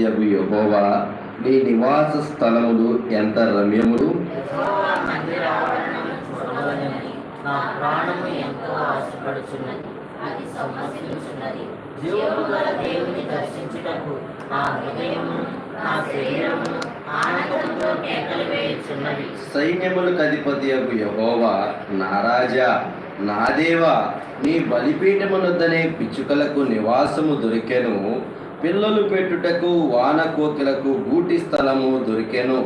యెహోవా నీ నివాస స్థలములు ఎంత రమ్యములు? సైన్యములకు అధిపతి యగు యెహోవా నా రాజా నా దేవా నీ బలిపీఠమునొద్దనే పిచ్చుకలకు నివాసము దొరికెను. పిల్లలు పెట్టుటకు వాన కోకిలకు గూటి స్థలము దొరికెను.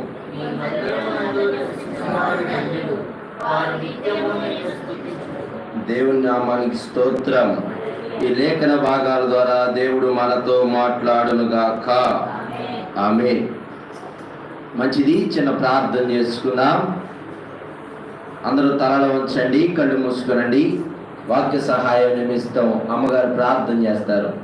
దేవుని నామానికి స్తోత్రం. ఈ లేఖన భాగాల ద్వారా దేవుడు మనతో మాట్లాడునుగాక. ఆమె మంచిది చిన్న ప్రార్థన చేసుకున్నాం అందరూ తలలో ఉంచండి కళ్ళు మూసుకునండి వాక్య సహాయం నిమిత్తం అమ్మగారు ప్రార్థన చేస్తారు.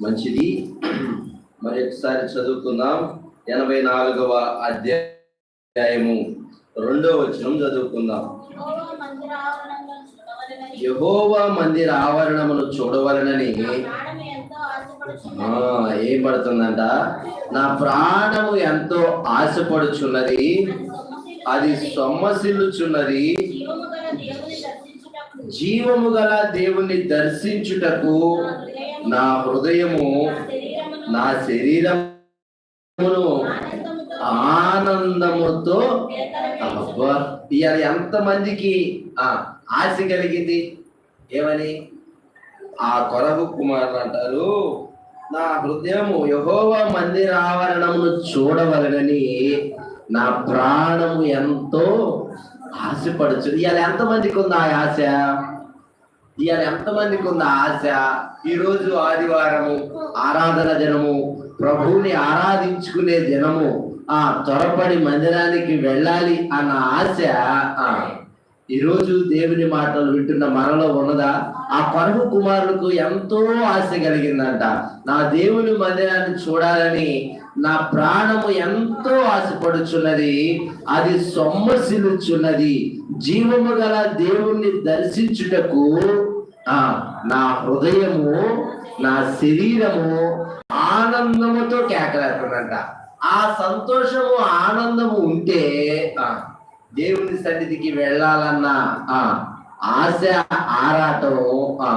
మంచిది మరి ఒకసారి చదువుకుందాం ఎనభై నాలుగవ అధ్యాయము రెండో వచనం చదువుకుందాం. యహోవా మందిర ఆవరణమును చూడవలనని ఏం పడుతుందంట? నా ప్రాణము ఎంతో ఆశపడుచున్నది అది సొమ్మసిల్లుచున్నది. జీవము గల దేవుణ్ణి దర్శించుటకు నా హృదయము నా శరీరం ఆనందముతో ఆనందముతో అబ్బా ఇవాళ ఎంత మందికి ఆ ఆశ కలిగింది? ఏమని? ఆ కొరగు కుమారులు అంటారు నా హృదయము యహోవ మందిర ఆవరణమును చూడవలనని నా ప్రాణము ఎంతో ఆశపడుచు ఇవాళ ఎంతమందికి ఉంది ఆ ఆశ? ఇవాళ ఎంతమందికి ఉంది ఆశ? ఈరోజు ఆదివారము ఆరాధన దినము ప్రభువుని ఆరాధించుకునే దినము. ఆ త్వరపడి మందిరానికి వెళ్ళాలి అన్న ఆశ ఆ ఈరోజు దేవుని మాటలు వింటున్న మనలో ఉన్నదా? ఆ పరుగు కుమారులకు ఎంతో ఆశ కలిగిందంట. నా దేవుని మందిరాన్ని చూడాలని నా ప్రాణము ఎంతో ఆశపడుచున్నది. అది సొమ్మసిలుచున్నది జీవము గల దేవుణ్ణి దర్శించుటకు ఆ నా హృదయము నా శరీరము ఆనందముతో కేకలేస్తుందంట ఆ సంతోషము ఆనందము ఉంటే ఆ దేవుని సన్నిధికి వెళ్ళాలన్న ఆ ఆశ ఆరాటం ఆ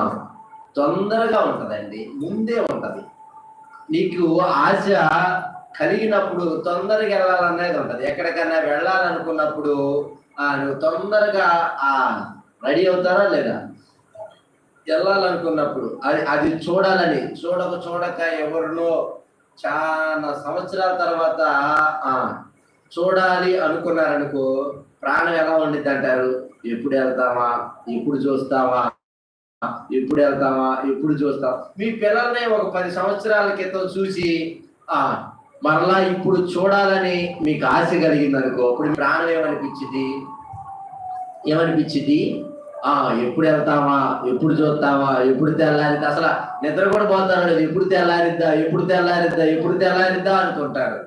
తొందరగా ఉంటదండి. ముందే ఉంటది. నీకు ఆశ కలిగినప్పుడు తొందరగా వెళ్ళాలనేది ఉంటది. ఎక్కడికైనా వెళ్ళాలనుకున్నప్పుడు ఆ నువ్వు తొందరగా ఆ రెడీ అవుతారా లేదా? వెళ్ళాలనుకున్నప్పుడు అది అది చూడాలని. చూడక చూడక ఎవరినో చాలా సంవత్సరాల తర్వాత చూడాలి అనుకున్నారనుకో ప్రాణం ఎలా ఉండిద్ది అంటారు? ఎప్పుడు వెళ్తామా ఎప్పుడు చూస్తావా? ఎప్పుడు వెళ్తామా ఎప్పుడు చూస్తాం మీ పిల్లల్ని ఒక పది సంవత్సరాల క్రితం చూసి ఆ మరలా ఇప్పుడు చూడాలని మీకు ఆశ కలిగింది అనుకో అప్పుడు ప్రాణం ఏమనిపించింది ఏమనిపించింది ఆ ఎప్పుడు వెళ్తామా ఎప్పుడు చూస్తావా? ఎప్పుడు తెల్లారిద్దా? అసలు నిద్ర కూడా పోతాడు ఎప్పుడు తెల్లారిద్దా? ఎప్పుడు తెల్లారిద్దా? ఎప్పుడు తెల్లారిద్దా అనుకుంటారు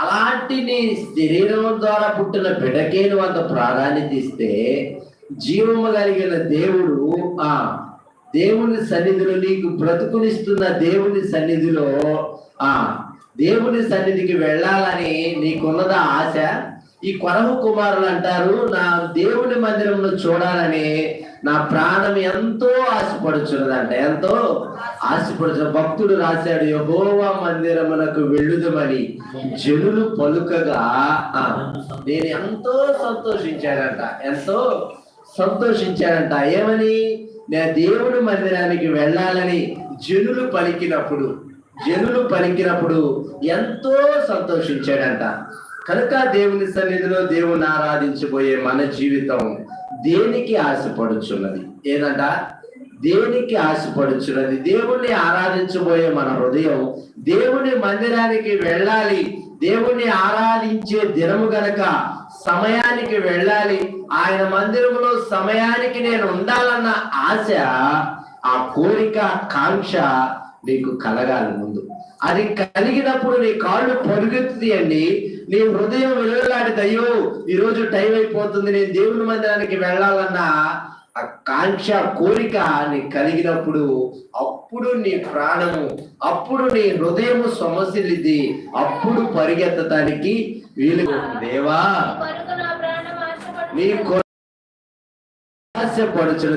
అలాంటి నీ శరీరం ద్వారా పుట్టిన బిడకే నువ్వు అంత ప్రాధాన్యత ఇస్తే జీవము కలిగిన దేవుడు ఆ దేవుని సన్నిధిలో నీకు బ్రతుకునిస్తున్న దేవుని సన్నిధిలో ఆ దేవుని సన్నిధికి వెళ్ళాలని నీకున్నదా ఆశ? ఈ కొరవు కుమారులు అంటారు నా దేవుని మందిరంలో చూడాలని నా ప్రాణం ఎంతో ఆశపడుచున్నదంట. ఎంతో ఆశపడుచు భక్తుడు రాశాడు యహోవా మందిరమునకు వెళ్ళుదమని. జనులు పలుకగా నేను ఎంతో సంతోషించాడంట ఎంతో సంతోషించాడంట ఏమని? నేను దేవుడి మందిరానికి వెళ్ళాలని జనులు పలికినప్పుడు జనులు పలికినప్పుడు ఎంతో సంతోషించాడంట. కనుక దేవుని సన్నిధిలో దేవుని ఆరాధించబోయే మన జీవితం దేనికి ఆశపడుచున్నది? ఏదంట? దేవునికి ఆశపడుచున్నది? దేవుణ్ణి ఆరాధించబోయే మన హృదయం దేవుని మందిరానికి వెళ్ళాలి. దేవుణ్ణి ఆరాధించే దినము గనక సమయానికి వెళ్ళాలి. ఆయన మందిరంలో సమయానికి నేను ఉండాలన్న ఆశ ఆ కోరిక కాంక్ష నీకు కలగాలి ముందు. అది కలిగినప్పుడు నీ కాళ్ళు పరుగెత్తుతాయండి నీ హృదయం వెలువలాడితే అయ్యో ఈరోజు టైం అయిపోతుంది నేను దేవుని మందిరానికి వెళ్ళాలన్న ఆ కాంక్ష కోరిక నీకు కలిగినప్పుడు అప్పుడు నీ ప్రాణము అప్పుడు నీ హృదయము సమస్యలిది అప్పుడు పరిగెత్తడానికి వీలు దేవా నీ కొరకు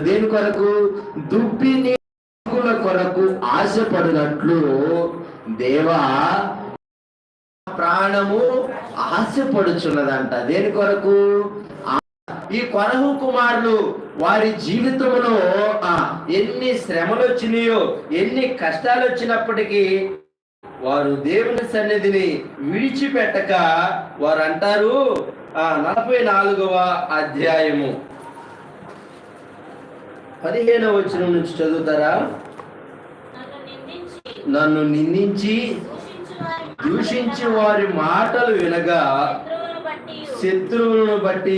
దేని కొరకు? దుబ్బిని నీకుల కొరకు ఆశపడినట్లు దేవా ప్రాణము ఆశపడుచున్నదంట. దేని కొరకు? ఈ కొరహు కుమారులు వారి జీవితంలో ఆ ఎన్ని శ్రమలు వచ్చినాయో ఎన్ని కష్టాలు వచ్చినప్పటికీ వారు దేవుని సన్నిధిని విడిచిపెట్టక వారు అంటారు ఆ నలభై నాలుగవ అధ్యాయము. పదిహేనవ వచ్చిన నుంచి చదువుతారా? నన్ను నిందించి వారి దూషించి వారి మాటలు వినగా శత్రువులను బట్టి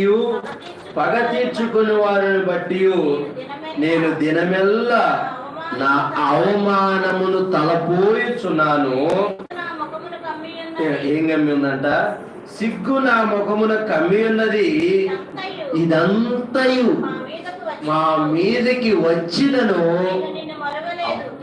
పగ తీర్చుకుని వారిని బట్టి నేను దినమెల్లా నా అవమానమును తలపోయుచున్నాను ఏం గమ్మి ఉందంట సిగ్గు నా ముఖమున కమ్మి ఉన్నది ఇదంతయు. మా మీదకి వచ్చినను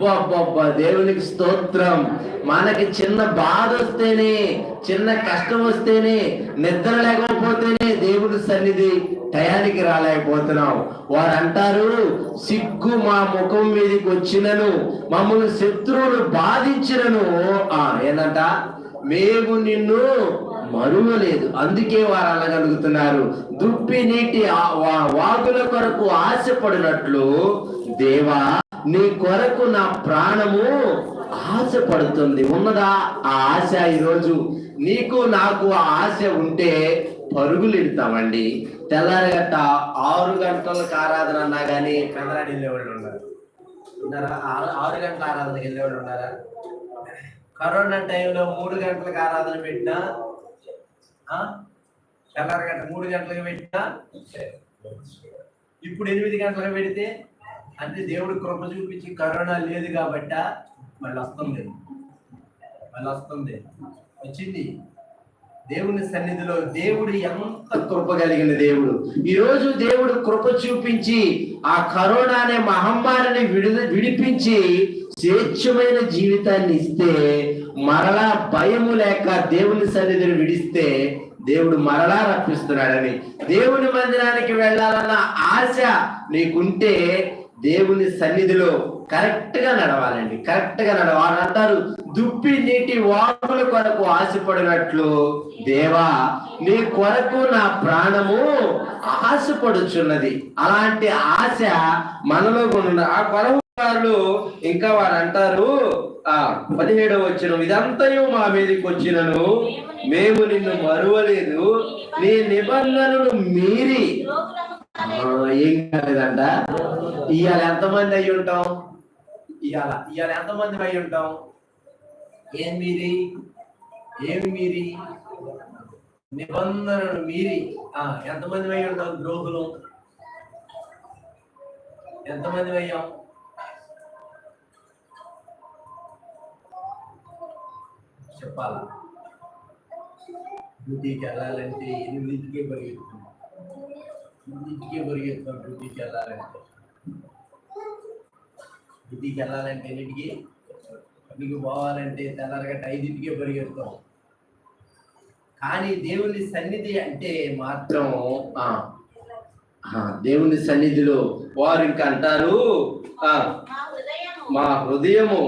నేను దేవునికి స్తోత్రం. మనకి చిన్న బాధ వస్తేనే చిన్న కష్టం వస్తేనే నిద్ర లేకపోతేనే దేవుడి సన్నిధి టయానికి రాలేకపోతున్నాం వారు అంటారు సిగ్గు మా ముఖం మీదకి వచ్చినను మమ్మల్ని శత్రువులు బాధించినను. ఆ ఏంటంట మేము నిన్ను మరువలేదు అందుకే వారు అనగలుగుతున్నారు. దుప్పి నీటి ఆ- వాగుల కొరకు ఆశపడినట్లు దేవా నీ కొరకు నా ప్రాణము ఆశపడుతుంది. ఉన్నదా ఆ ఆశ ఈరోజు? నీకు నాకు ఆ ఆశ ఉంటే పరుగులు ఇడతామండి. తెల్లారగట్ట ఆరు గంటలకు ఆరాధన అన్నా కానీ పెదరాడి వెళ్ళేవాళ్ళు ఉన్నారు. ఉన్నారా? ఆరు ఆరు గంటల ఆరాధనకి వెళ్ళేవాళ్ళు ఉన్నారా? కరోనా టైంలో మూడు గంటలకు ఆరాధన పెట్టినా? తెల్లారగట్ట మూడు గంటలకు పెట్టినా? ఇప్పుడు ఎనిమిది గంటలకు పెడితే అంటే దేవుడు కృప చూపించి కరోనా లేదు కాబట్ట మళ్ళీ వస్తుంది మళ్ళీ వస్తుంది వచ్చింది. దేవుని సన్నిధిలో దేవుడు ఎంత కృప కలిగిన దేవుడు. ఈ రోజు దేవుడు కృప చూపించి ఆ కరోనా అనే మహమ్మారిని విడుద విడిపించి స్వేచ్ఛమైన జీవితాన్ని ఇస్తే మరలా భయము లేక దేవుని సన్నిధిని విడిస్తే దేవుడు మరలా రప్పిస్తున్నాడని. దేవుని మందిరానికి వెళ్ళాలన్న ఆశ నీకుంటే దేవుని సన్నిధిలో కరెక్ట్గా నడవాలండి. కరెక్ట్గా నడవాలి. అంటారు దుప్పి నీటి వాగుల కొరకు ఆశపడినట్లు దేవా నీ కొరకు నా ప్రాణము ఆశపడుచున్నది. అలాంటి ఆశ మనలో ఉన్న ఆ కొరకు వారు ఇంకా వారు అంటారు ఆ పదిహేడవ వచ్చిన ఇదంతయు మా మీదకి వచ్చినను. మేము నిన్ను మరువలేదు. నీ నిబంధనలు మీరి ఏం కాలేదంట? ఇవాళ ఎంతమంది అయి ఉంటాం? ఇవాళ ఇవాళ ఎంతమంది అయి ఉంటాం? ఏం మీరి ఏం మీరి నిబంధనలు మీరి. ఆ ఎంతమంది అయి ఉంటాం ద్రోహులు? ఎంతమంది అయ్యాం? చెప్పాలా? డ్యూటీకి వెళ్ళాలంటే ఎనిమిదింటికే పరిగెత్తున్నాం ఎనిమిదింటికే పరిగెత్తున్నాం డ్యూటీకి వెళ్ళాలంటే. డ్యూటీకి వెళ్ళాలంటే ఎన్నింటికి? పనికి పోవాలంటే తెల్లారగట్ట ఐదింటికే పరిగెత్తాం కానీ దేవుని సన్నిధి అంటే మాత్రం దేవుని సన్నిధిలో వారు ఇంక అంటారు? మా హృదయము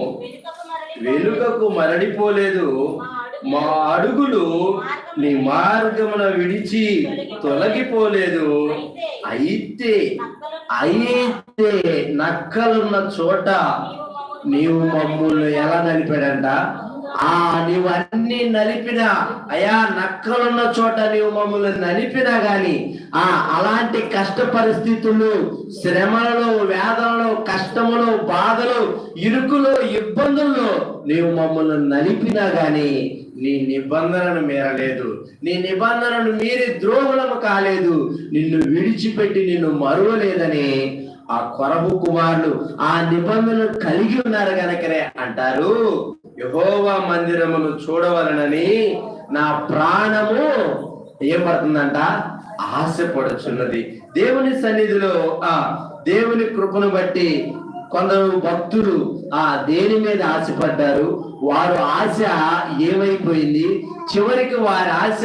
వెనుకకు మరడిపోలేదు మా అడుగులు నీ మార్గమున విడిచి తొలగిపోలేదు. అయితే అయితే నక్కలున్న చోట నీవు మమ్మల్ని ఎలా నలిపాడంట? ఆ నీవు అన్ని నలిపిన అయా నక్కలున్న చోట నీవు మమ్మల్ని నలిపినా గాని ఆ అలాంటి కష్ట పరిస్థితులు శ్రమలలో వేదనలో కష్టములు బాధలు ఇరుకులు ఇబ్బందుల్లో నీవు మమ్మల్ని నలిపినా గాని నీ నిబంధనను మీరలేదు. నీ నిబంధనను మీరి ద్రోహులము కాలేదు. నిన్ను విడిచిపెట్టి నిన్ను మరువలేదని ఆ కొరబు కుమారులు ఆ నిబంధనలు కలిగి ఉన్నారు గనకనే అంటారు. యహోవా మందిరమును చూడవలనని నా ప్రాణము ఏం పడుతుందంట ఆశపడుచున్నది. దేవుని సన్నిధిలో ఆ దేవుని కృపను బట్టి కొందరు భక్తులు ఆ దేని మీద ఆశపడ్డారు? వారు ఆశ ఏమైపోయింది? చివరికి వారి ఆశ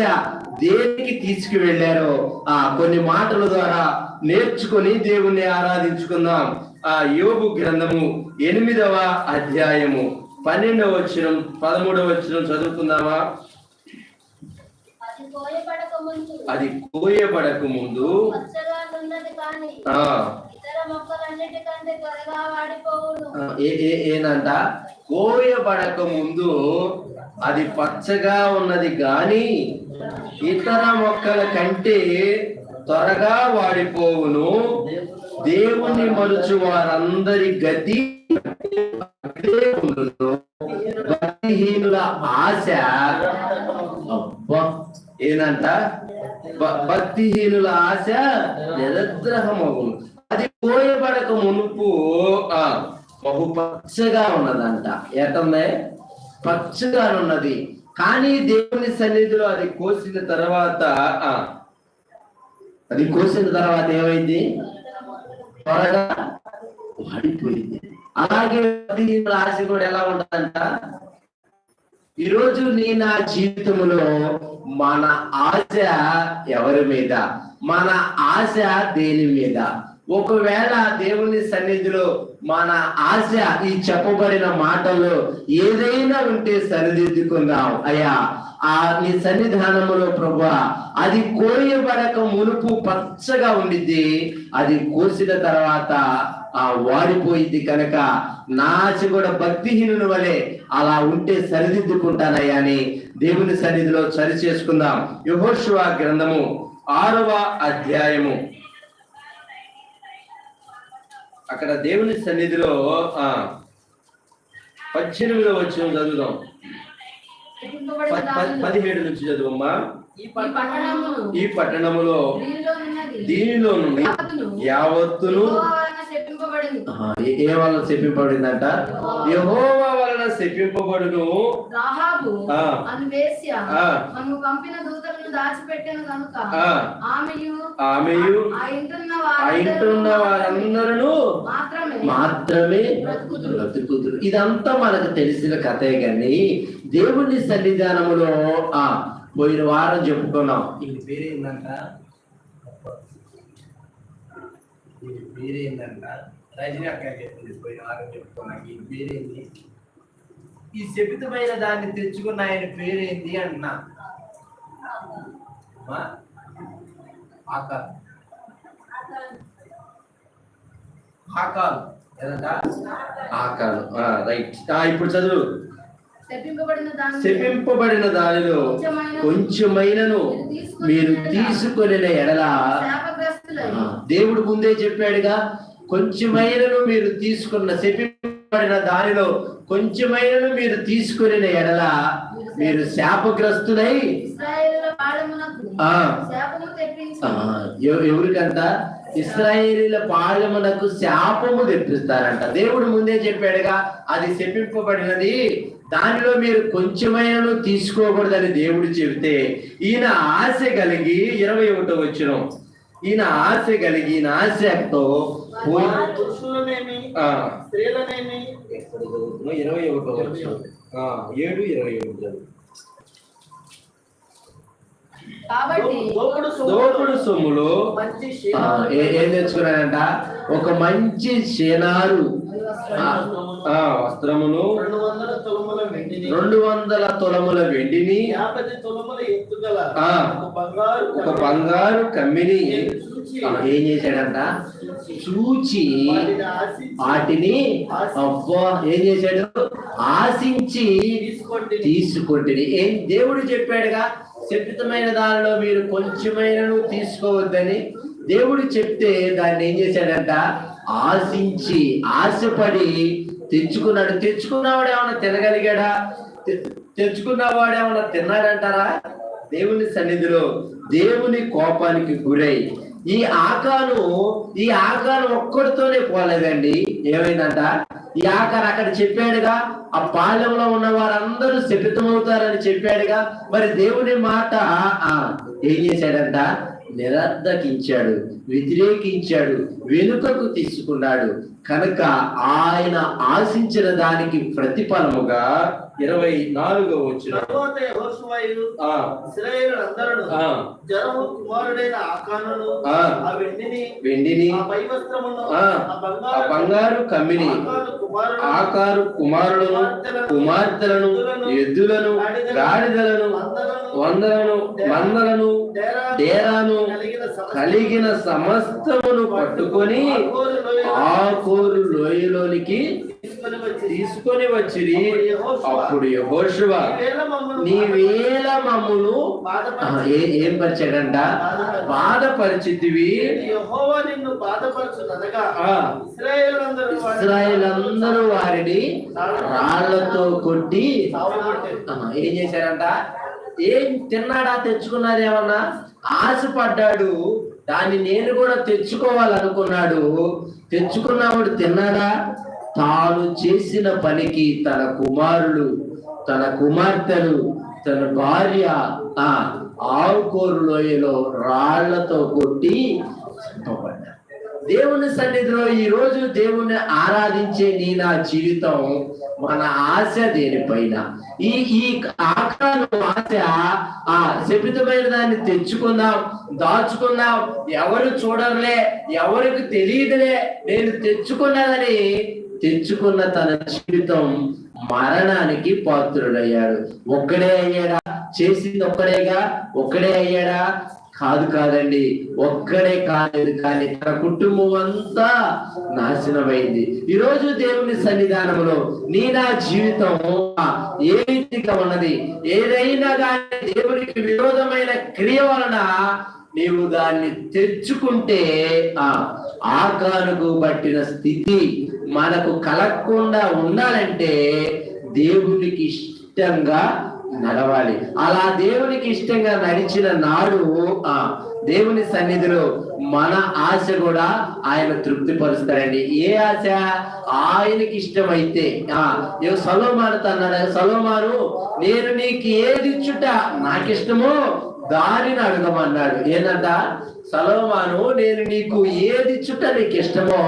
దేనికి తీసుకువెళ్ళారో? ఆ కొన్ని మాటల ద్వారా నేర్చుకొని దేవుణ్ణి ఆరాధించుకుందాం. ఆ యోగు గ్రంథము ఎనిమిదవ అధ్యాయము. పన్నెండవ వచనం పదమూడవ వచనం చదువుకుందామా? అది కోయబడక ముందు. ఉన్నది కానీ ఇతర మొక్కలన్నిటికంటే త్వరగా వాడిపోవును. ఏనంట? కోయబడక ముందు అది పచ్చగా ఉన్నది గాని ఇతర మొక్కల కంటే త్వరగా వాడిపోవును. దేవుని మరుచు వారందరి గతి. భక్తిహీనుల ఆశ ఏనంట? భక్తిహీనుల ఆశ నిరగ్రహమగును అది పోయబడక మునుపు ఆ బహు పచ్చగా ఉన్నదంట. ఏటందే పచ్చగా ఉన్నది కానీ దేవుని సన్నిధిలో అది కోసిన తర్వాత ఆ అది కోసిన తర్వాత ఏమైంది? త్వరగా వాడిపోయింది. అలాగే ఆశ కూడా ఎలా ఉంటుందంట? ఈరోజు నీ నా జీవితంలో మన ఆశ ఎవరి మీద? మన ఆశ దేని మీద? ఒకవేళ దేవుని సన్నిధిలో మన ఆశ ఈ చెప్పబడిన మాటలు ఏదైనా ఉంటే సరిదిద్దుకుందాం. అయ్యా ఆ నీ సన్నిధానములో ప్రభా అది కోయబడక మునుపు పచ్చగా ఉండిద్ది అది కోసిన తర్వాత ఆ వాడిపోయింది కనుక నా ఆశ కూడా భక్తిహీనుని వలె అలా ఉంటే సరిదిద్దుకుంటానయ్యా అని దేవుని సన్నిధిలో సరి చేసుకుందాం. యహోశివ గ్రంథము ఆరవ అధ్యాయము. అక్కడ దేవుని సన్నిధిలో ఆ పద్దెనిమిదో వచ్చిన చదువుదాం. పదిహేడు నుంచి చదువమ్మా. ఈ పట్టణములో. దీనిలో నుండి యావత్తును. ఏ- వలన చెప్పింపబడిందంట యెహోవా. వలన చెప్పింపబడును రాహాబు. మనము పంపిన దూతలను దాచిపెట్టెను కనుక. ఆమెయు ఆమెయు ఇంటున్న వారందరూ మాత్రమే. బ్రతుకుదురు ఇదంతా మనకు తెలిసిన కథే కానీ దేవుని సన్నిధానములో ఆ పోయిన వారం చెప్పుకున్నాం. పేరేందంట? వీడి పేరేందంట రజనీ అక్క చెప్పింది పోయిన వారం పేరేంది? ఈ శపితమైన దాన్ని తెచ్చుకున్న ఆయన పేరేంది అంటున్నా? ఆకాల్. ఆకాల్. రైట్. ఇప్పుడు చదువు. శపింపబడిన దానిలో కొంచెమైనను మీరు తీసుకొని ఎడల దేవుడు ముందే చెప్పాడుగా కొంచెమైనను మీరు తీసుకున్న శపింపబడిన దానిలో కొంచెమైనను మీరు తీసుకుని ఎడల మీరు శాపగ్రస్తులై ఎవరికంట? ఇస్రాయేలీల పాళమునకు శాపము తెప్పిస్తారంట. దేవుడు ముందే చెప్పాడుగా అది శపింపబడినది దానిలో మీరు కొంచెమైనను తీసుకోకూడదని దేవుడు చెబితే ఈయన ఆశ కలిగి ఇరవై ఒకటో వచ్చిన ఈయన ఆశ కలిగి ఈయన ఆశతో? ఇరవై ఒకటో ఏడు ఇరవై ఒకటి. దోపుడు సొమ్ములు. ఏ- ఏం తెచ్చుకున్నాడంట ఒక మంచి ఆ వస్త్రమును తులముల వెండిని. రెండు వందల తులముల వెండిని. యాభై తులముల ఎత్తుగల బంగారు ఒక బంగారు కమ్మిని. ఏం చేశాడంట? చూచి. వాటిని అబ్బా ఏం చేశాడు? ఆశించి తీసుకోండి. తీసుకుంటుంది ఏం దేవుడు చెప్పాడుగా? శపితమైన దానిలో మీరు కొంచెమైనను తీసుకోవద్దని దేవుడు చెప్తే దాన్ని ఏం చేశాడంట? ఆశించి ఆశపడి తెచ్చుకున్నాడు తెచ్చుకున్నవాడు ఏమైనా తినగలిగాడా? తెచ్చుకున్నవాడు ఏమైనా తిన్నాడంటారా? దేవుని సన్నిధిలో దేవుని కోపానికి గురై ఈ ఆకాను ఈ ఆకాను ఒక్కడితోనే పోలేదండి. ఏమైందంట? ఈ ఆకారు అక్కడ చెప్పాడుగా ఆ పాలెంలో ఉన్న వారందరూ శపితమవుతారని చెప్పాడుగా. మరి దేవుని మాట ఆ ఏం చేశాడంట? నిరర్ధకించాడు వ్యతిరేకించాడు వెనుకకు తీసుకున్నాడు. కనుక ఆయన ఆశించిన దానికి ప్రతిఫలముగా ఇరవై నాలుగో వచ్చిన జరము కుమారుడైన ఆకానును ఆ. వెండిని వెండిని బంగారు కమ్మిని ఆకాను కుమారుడు ఆకారు కుమారులను కుమార్తెలను ఎద్దులను గాడిదలను వందలను మందలను డేరాను కలిగిన సమస్తమును పట్టుకొని ఆకోరు లోయలోనికి తీసుకొని వచ్చి అప్పుడు యెహోషువ నీ వేల మమ్మును ఏ- పరిచాడంట? బాధపరిచితివి. వాడిని ఇస్రాయేలందరూ వారిని రాళ్ళతో కొట్టి ఏం చేశారంట? ఏం తిన్నాడా తెచ్చుకున్నాడు ఏమన్నా ఆశపడ్డాడు. దాన్ని నేను కూడా తెచ్చుకోవాలనుకున్నాడు. తెచ్చుకున్నవాడు తిన్నాడా? తాను చేసిన పనికి తన కుమారుడు తన కుమార్తెలు తన భార్య ఆ ఆవుకోరు లోయలో రాళ్ళతో కొట్టి చంపబడి దేవుని సన్నిధిలో ఈ రోజు దేవుణ్ణి ఆరాధించే నీ నా జీవితం మన ఆశ దేనిపైన? ఈ ఈ ఆకారం ఆశ ఆ శపితమైన దాన్ని తెచ్చుకుందాం దాచుకుందాం. ఎవరు చూడరులే ఎవరికి తెలియదులే. నేను తెచ్చుకున్నదని తెచ్చుకున్న తన జీవితం మరణానికి పాత్రుడయ్యాడు. ఒక్కడే అయ్యాడా? చేసింది ఒక్కడేగా? ఒక్కడే అయ్యాడా? కాదు కాదండి ఒక్కడే కాలేదు కానీ తన కుటుంబం అంతా నాశనమైంది. ఈరోజు దేవుని సన్నిధానంలో నీ నా జీవితం ఏ రీతిగా ఉన్నది? ఏదైనా కానీ దేవునికి విరోధమైన క్రియ వలన నీవు దాన్ని తెచ్చుకుంటే ఆ ఆకానుకు పట్టిన స్థితి మనకు కలగకుండా ఉండాలంటే దేవునికి ఇష్టంగా నడవాలి. అలా దేవునికి ఇష్టంగా నడిచిన నాడు ఆ దేవుని సన్నిధిలో మన ఆశ కూడా ఆయన తృప్తిపరుస్తాడండి. ఏ ఆశ? ఆయనకి ఇష్టమైతే. ఆ ఏ సలోమానుతో అన్నాడు సలోమాను నేను నీకు ఏది ఇచ్చుట నాకిష్టమో దారిని అడగమన్నాడు. ఏంటంట సలోమాను నేను నీకు ఏది ఇచ్చుట నీకు ఇష్టమో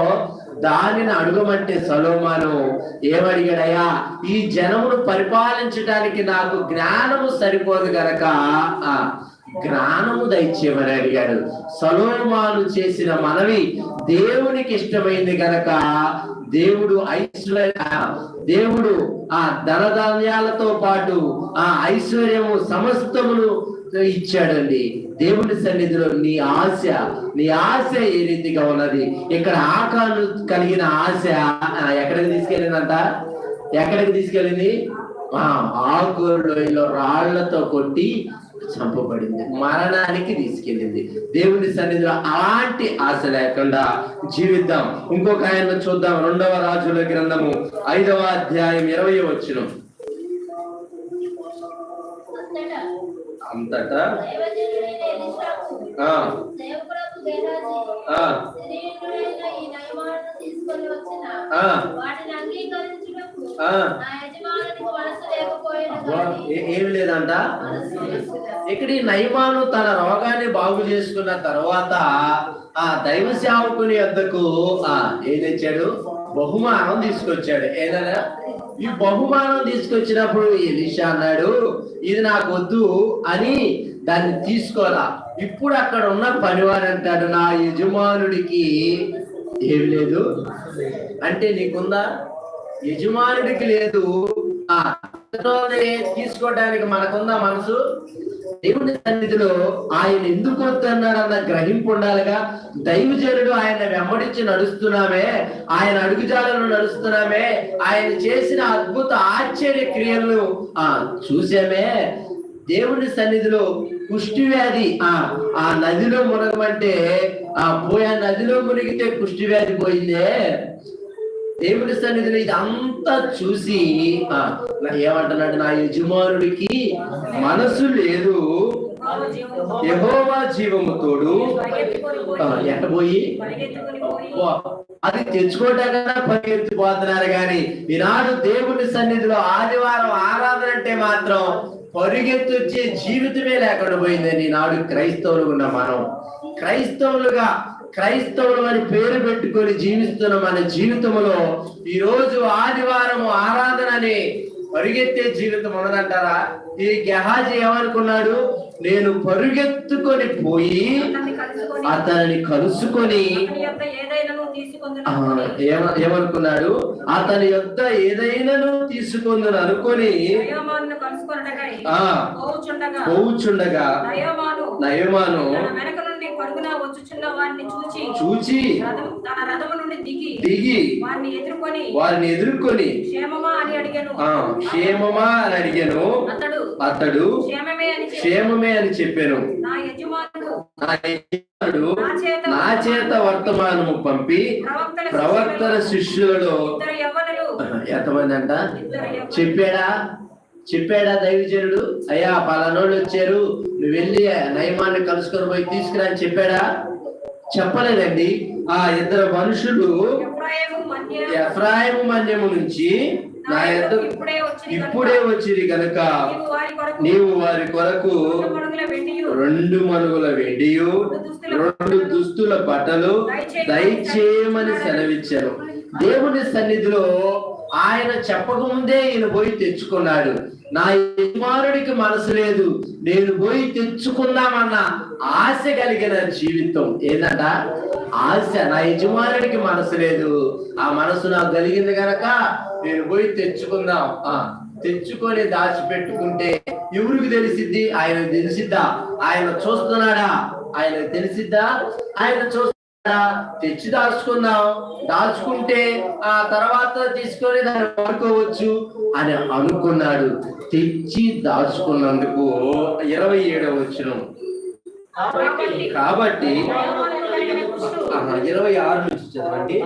దానిని అడుగమంటే సలోమాను ఏమడిగాడయ్యా ఈ జనమును పరిపాలించడానికి నాకు జ్ఞానము సరిపోదు గనక జ్ఞానము దయచేయమని అడిగాడు. సలోమాను చేసిన మనవి దేవునికి ఇష్టమైంది గనక దేవుడు ఐశ్వర్య దేవుడు ఆ ధనధాన్యాలతో పాటు ఆ ఐశ్వర్యము సమస్తమును ఇచ్చాడండి దేవుని సన్నిధిలో నీ ఆశ నీ ఆశ ఏ రీతిగా ఉన్నది? ఇక్కడ ఆకాను కలిగిన ఆశ ఎక్కడికి తీసుకెళ్ళిందంట? ఎక్కడికి తీసుకెళ్ళింది? ఆ ఆకులోయలో రాళ్ళతో కొట్టి చంపబడింది. మరణానికి తీసుకెళ్ళింది. దేవుని సన్నిధిలో అలాంటి ఆశ లేకుండా జీవిద్దాం. ఇంకొక ఆయన చూద్దాం. రెండవ రాజుల గ్రంథము ఐదవ అధ్యాయం ఇరవై వచ్చిన అంతటా? ఏమి లేదంట. ఇక్కడ ఈ నయమాను తన రోగాన్ని బాగు చేసుకున్న తర్వాత ఆ దైవ సేవకుని వద్దకు ఆ ఏం తెచ్చాడు? బహుమానం తీసుకొచ్చాడు. ఏదైనా? ఈ బహుమానం తీసుకొచ్చినప్పుడు ఎలిషా అన్నాడు ఇది నాకు వద్దు అని దాన్ని తీసుకోవాలా ఇప్పుడు అక్కడ ఉన్న పనివారు అంటాడు నా యజమానుడికి ఏం లేదు. అంటే నీకుందా? యజమానుడికి లేదు. తీసుకోవడానికి మనకున్న మనసు? దేవుని సన్నిధిలో ఆయన ఎందుకు వస్తున్నాడన్న గ్రహింపు ఉండాలిగా? దైవజనుడు ఆయన వెంబడించి నడుస్తున్నామే ఆయన అడుగుజాలను నడుస్తున్నామే ఆయన చేసిన అద్భుత ఆశ్చర్య క్రియలను ఆ చూసామే దేవుని సన్నిధిలో కుష్టి వ్యాధి ఆ ఆ నదిలో మునగమంటే ఆ పోయా నదిలో మునిగితే కుష్టి వ్యాధి పోయిందే. దేవుని సన్నిధిలో ఇదంతా చూసి ఆ, నా- ఏమంటున్నాడు? నా యజమానుడికి మనసు లేదు. యహోవా జీవము తోడు. ఆ, ఎట్ట పోయి? అది తెచ్చుకోవటాకన్నా పరిగెత్తిపోతున్నారు కానీ ఈనాడు దేవుని సన్నిధిలో ఆదివారం ఆరాధన అంటే మాత్రం పరిగెత్తొచ్చే జీవితమే లేకుండా పోయిందని నాడు క్రైస్తవులు ఉన్న మనం. క్రైస్తవులుగా క్రైస్తవులు అని పేరు పెట్టుకొని జీవిస్తున్న మన జీవితంలో ఈ రోజు ఆదివారం ఆరాధన అని పరిగెత్తే జీవితం ఉన్నదంటారా? ఈ గెహాజీ ఏమనుకున్నాడు? నేను పరుగెత్తుకొని పోయి అతనిని కలుసుకొని ఏమనుకున్నాడు? అతని యొక్క ఏదైనాను తీసుకుందని అనుకొని పోవుచుండగా నయమాను నుండి పరుగున వచ్చుచున్న వారిని చూచి చూచి తన రథము నుండి దిగి దిగి వారిని ఎదుర్కొని వారిని ఎదుర్కొని క్షేమమా అని అడిగాను. ఆ క్షేమమా అని అడిగాను. అతడు అతడు క్షేమమే అని క్షేమమే అని చెప్పాను. నా యజమానుడు నా యజమానుడు నా చేత వర్తమానము పంపి ప్రవర్తన శిష్యులలో ఎంతమంది అంట? చెప్పాడా? చెప్పాడా దైవజనుడు? అయ్యా పలానోళ్ళు వచ్చారు. నువ్వు వెళ్ళి నయమాన్ని కలుసుకొని పోయి తీసుకురా అని చెప్పాడా? చెప్పలేదండి. ఆ ఇద్దరు మనుషులు ఎఫ్రాయిము మన్య ఎఫ్రాయిము మన్యము నుంచి నా యొద్ద ఇప్పుడే వచ్చింది కనుక నీవు వారి కొరకు రెండు మనుగుల వెండియు. రెండు దుస్తుల బట్టలు. దయచేయమని సెలవిచ్చారు దేవుని సన్నిధిలో ఆయన చెప్పకముందే ఈయన పోయి తెచ్చుకున్నాడు. నా యజమానుడికి మనసు లేదు. నేను పోయి తెచ్చుకుందామన్న ఆశ కలిగిన జీవితం ఏంటంట ఆశ. నా యజమానుడికి మనసు లేదు. ఆ మనసు నాకు కలిగింది గనక నేను పోయి తెచ్చుకుందాం. ఆ తెచ్చుకొని దాచిపెట్టుకుంటే ఎవరికి తెలిసిద్ది? ఆయన తెలిసిద్దా? ఆయన చూస్తున్నాడా? ఆయన తెలిసిద్దా? ఆయన చూస్తున్నాడా? తెచ్చి దాచుకుందాం దాచుకుంటే ఆ తర్వాత తీసుకొని దాన్ని వాడుకోవచ్చు అని అనుకున్నాడు. తెచ్చి దాచుకున్నందుకు ఇరవై ఏడవ వచ్చిన కాబట్టి ఇరవై ఆరు నుంచి చదవండి.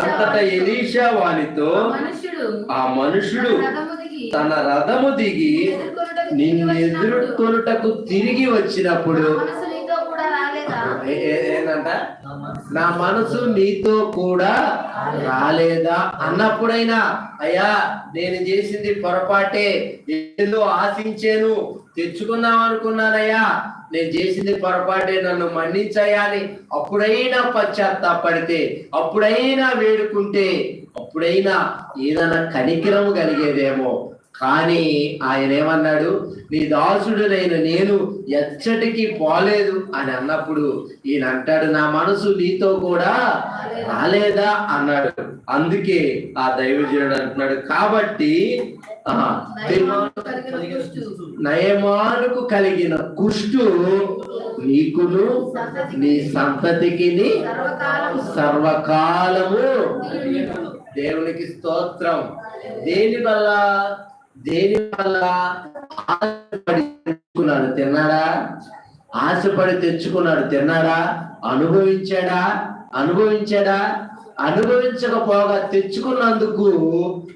అంతటా ఎలీషా వానితో మనుష్యుడు ఆ మనుషుడు తన రథము దిగి తన రథము దిగి ఎదుర్కొనుటకు నిన్ను తిరిగి వచ్చినప్పుడు నా మనసు. నీతో కూడా రాలేదా? అన్నప్పుడైనా అయ్యా నేను చేసింది పొరపాటే ఏదో ఆశించాను తెచ్చుకుందాం అనుకున్నానయ్యా. నేను చేసింది పొరపాటే నన్ను మన్నించయ్యా అని అప్పుడైనా పశ్చాత్తాపడితే అప్పుడైనా వేడుకుంటే అప్పుడైనా ఏదైనా కనికిరం కలిగేదేమో. కానీ ఆయన ఏమన్నాడు నీ దాసుడునైన నేను ఎచ్చటికి పోలేదు అని అన్నప్పుడు ఈయన అంటాడు నా మనసు నీతో కూడా రాలేదా? అన్నాడు. అందుకే ఆ దైవజనుడు అంటున్నాడు. కాబట్టి నయమానుకు కలిగిన కుష్టు నీకును నీ సంతతికి సర్వకాలము సర్వకాలము దేవునికి స్తోత్రం. దేని వల్ల దేని వల్ల ఆశపడి తెచ్చుకున్నాడు? తిన్నాడా? ఆశపడి తెచ్చుకున్నాడు. తిన్నాడా? అనుభవించాడా? అనుభవించాడా? అనుభవించకపోగా తెచ్చుకున్నందుకు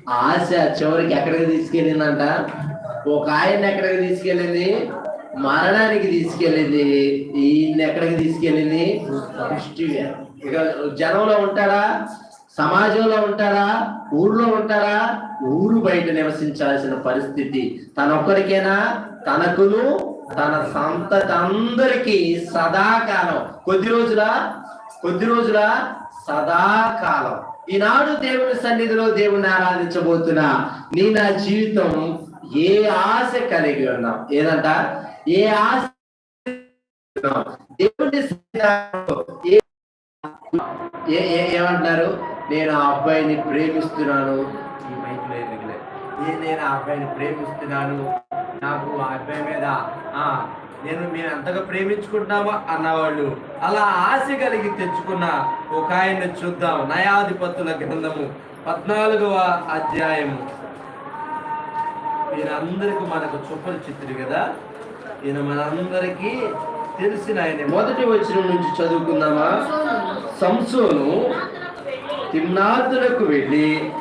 ఆశ చివరికి ఎక్కడికి తీసుకెళ్ళిందంట? ఒక ఆయన ఎక్కడికి తీసుకెళ్ళింది? మరణానికి తీసుకెళ్ళింది. ఈయన ఎక్కడికి తీసుకెళ్ళింది? ఇక జనంలో ఉంటాడా? సమాజంలో ఉంటాడా? ఊర్లో ఉంటాడా? ఊరు బయట నివసించాల్సిన పరిస్థితి. తన ఒక్కరికైనా తనకును తన సంతతి అందరికీ సదాకాలం. కొద్ది రోజుల? కొద్ది రోజుల? సదాకాలం. ఈనాడు దేవుని సన్నిధిలో దేవుని ఆరాధించబోతున్నా. నీ నా జీవితం ఏ ఆశ కలిగి ఉన్నాం. ఏదంట? ఏ ఆశ దేవుని ఏమంటున్నారు? నేను ఆ అబ్బాయిని ప్రేమిస్తున్నాను. నేను ఆ అబ్బాయిని ప్రేమిస్తున్నాను. నాకు ఆ అబ్బాయి మీద ఆ నేను మేము అంతగా ప్రేమించుకుంటున్నామా అన్నవాళ్ళు. అలా ఆశ కలిగి తెచ్చుకున్న ఒక ఆయన్ని చూద్దాం. నయాధిపతుల గ్రంథము పద్నాలుగవ అధ్యాయము వీరందరికీ మనకు సుపరిచితుడు కదా? ఈయన మనందరికీ తెలిసిన ఆయన. మొదటి వచ్చిన నుంచి చదువుకుందామా? సంసోను తిమ్నాతులకు వెళ్ళి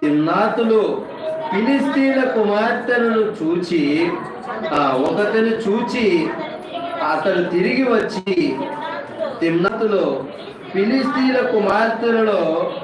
తిమ్నాతులు ఫిలిస్తీన్ల కుమార్తెను చూచి ఆ ఒకతను చూచి అతను తిరిగి వచ్చి తిమ్నతులో ఫిలిస్తీన్ల కుమార్తెలలో